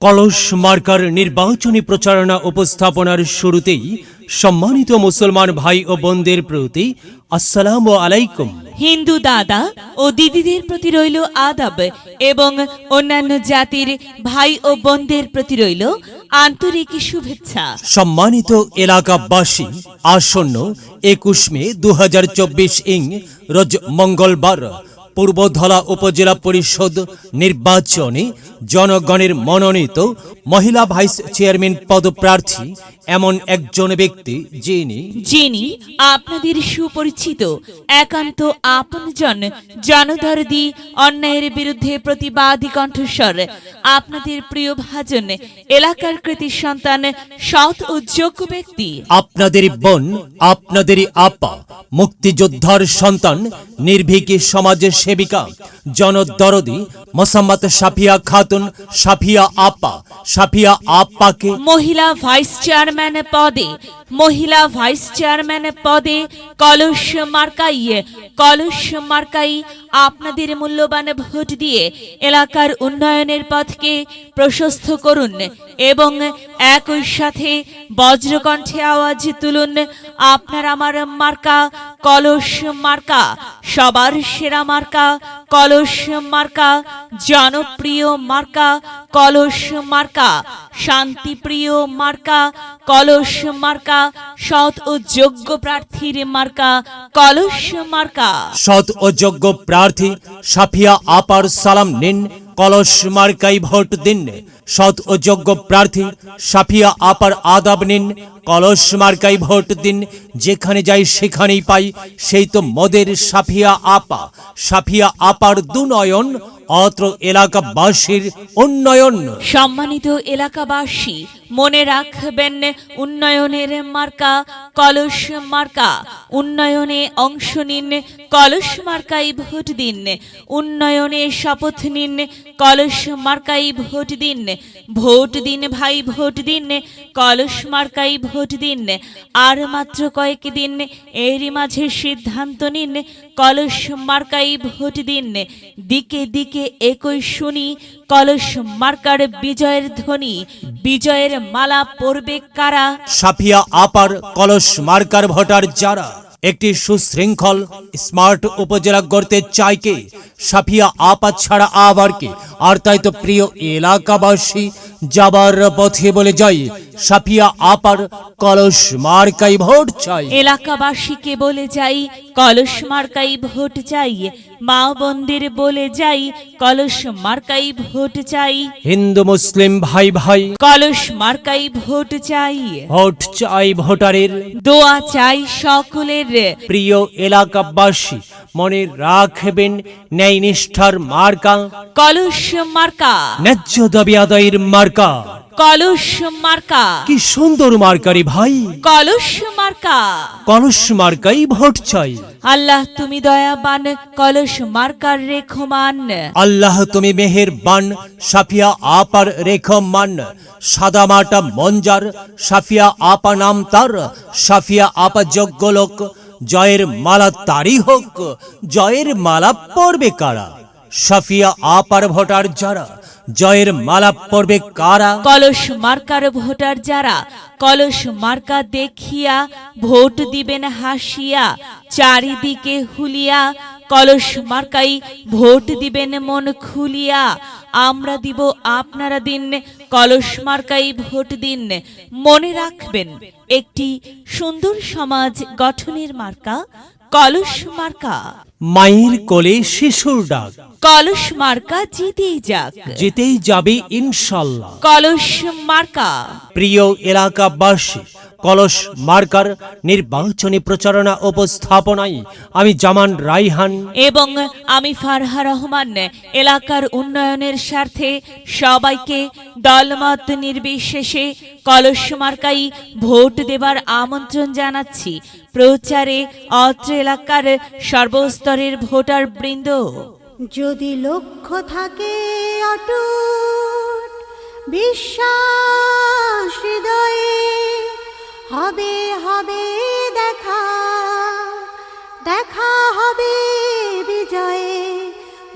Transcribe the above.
কলস মার্কার নির্বাচনী প্রচারণা উপস্থাপনার শুরুতেই সম্মানিত মুসলমান ভাই ও বোনদের প্রতি আসসালামু আলাইকুম। হিন্দু দাদা ও দিদিদের প্রতি রইল আদাব এবং অন্যান্য জাতির ভাই ও বোনদের প্রতি রইল আন্তরিক শুভেচ্ছা। সম্মানিত এলাকাবাসী আসন্ন একুশ মে দু হাজার চব্বিশ ইং রোজ মঙ্গলবার পূর্বধলা উপজেলা পরিষদ নির্বাচনে জনগণের মনোনীত মহিলা ভাইস চেয়ারম্যান পদপ্রার্থী এমন একজন ব্যক্তি যিনি যিনি আপনাদের সুপরিচিত একান্ত আপনজন জনদরদি অন্যায়ের বিরুদ্ধে প্রতিবাদী কণ্ঠস্বর আপনাদের প্রিয় ভাজন এলাকার কৃতি সন্তান সৎ ও যোগ্য ব্যক্তি। আপনাদের বোন আপনাদেরই আপা মুক্তিযোদ্ধার সন্তান নির্ভীকি সমাজ সেবিকা জনদরদি মোসাম্মত সাফিয়া খাতুন সাফিয়া আপা সাফিয়া আপাকে মহিলা ভাইস চেয়ারম্যান পদে মহিলা ভাইস চেয়ারম্যান পদে কলস মার্কাই কলস মার্কাই আপনাদের মূল্যবান ভোট দিয়ে এলাকার উন্নয়নের পথকে প্রশস্ত করুন এবং একই সাথে বজ্রকণ্ঠে আওয়াজ তুলুন, আপনার আমার মার্কা কলস মার্কা, সবার সেরা মার্কা কলস মার্কা, জনপ্রিয় মার্কা কলস মার্কা শান্তিপ্রিয় মার্কা, কলস মার্কা, সৎ ও যোগ্য প্রার্থীর মার্কা, কলস মার্কা। সৎ ও যোগ্য প্রার্থী সাফিয়া আপার সালাম নিন, কলস মার্কাই ভোট দিন। সৎ ও যোগ্য প্রার্থী সাফিয়া আপার আদাব নিন কলস মার্কাই ভোট দিন, যেখানে যাই সেখানেই পাই। সেই তো মদের সাফিয়া আপা। সাফিয়া আপার দুনয়ন অত্র এলাকাবাসীর উন্নয়ন। সম্মানিত এলাকাবাসী, মনে রাখবেন, উন্নয়নের মার্কা কলস মার্কা। উন্নয়নে অংশ নিন, কলস মার্কাই ভোট দিন। উন্নয়নে শপথ নিন, কলস মার্কাই ভোট দিন। ভোট দিন ভাই, ভোট দিন, কলস মার্কাই ভোট দিন, আর মাত্র কয়েক দিন এরই মাঝে সিদ্ধান্ত নিন, কলস মার্কাই ভোট দিন। দিকে দিকে একই শুনি, কলস মার্কার বিজয়ের ধ্বনি, বিজয়ের মালা পরবে কারা? সাফিয়া আপার কলস মার্কার ভোটার যারা? একটি সুশৃঙ্খল, স্মার্ট উপজেলা গড়তে চায় কে? সাফিয়া আপা ছাড়া আবার কে? আর তাই তো প্রিয় এলাকাবাসী, যাবার পথে বলে যাই সাফিয়া আপার কলস মার্কাই ভোট চাই। এলাকাবাসীকে বলে যাই কলস মার্কাই ভোট চাই। মা বোনদের বলে যাই কলস মার্কাই ভোট চাই। হিন্দু মুসলিম ভাই ভাই। কলস মার্কাই ভোট চাই। ভোট চাই ভোটারের। দোয়া চাই সকলের। প্রিয় এলাকাবাসী মনে রাখবেন ন্যায় নিষ্ঠার মার্কা। কলস মার্কা। ন্যায্য দাবি আদায়ের মার্কা। কলস মার্কা। কি সুন্দর মার্কারি ভাই। কলস মার্কা। কলস মার্কাই ভোট চাই। আল্লাহ তুমি দয়াবান কলস মার্কার রেখমান। আল্লাহ তুমি মেহের বান সাফিয়া আপার রেখ মান সাদা মাটা মঞ্জার সাফিয়া আপা নাম তার। সাফিয়া আপা যোগ্য লোক জয়ের মালা তারই হোক। জয়ের মালা পড়বে কারা? সাফিয়া আপার ভোটার যারা জয়ের মালা পড়বে কারা? কলস মার্কার ভোটার যারা, কলস মার্কা দেখিয়া ভোট দিবেন হাসিয়া, চারিদিকে হুলিয়া, কলস মার্কাই ভোট দিবেন মন খুলিয়া। আমরা দিব আপনারা দিন, কলস মার্কাই ভোট দিন। মনে রাখবেন, একটি সুন্দর সমাজ গঠনের মার্কা, কলস মার্কা। মায়ের কোলে শিশুর ডাক। কলস মার্কা জিতেই যাক। জিতেই যাবে ইনশাল্লাহ। কলস মার্কা। প্রিয় এলাকাবাসী কলস মার্কার নির্বাচনী প্রচারণা উপস্থাপনায় আমি জামান রাইহান। এবং আমি ফারহা রহমান এলাকার উন্নয়নের স্বার্থে সবাইকে দলমত নির্বিশেষে কলস মার্কাই ভোট দেবার আমন্ত্রণ জানাচ্ছি। প্রচারে অত্র এলাকার সর্বস্তরের ভোটার বৃন্দ যদি লক্ষ্য থাকে অটুট বিশ্বাস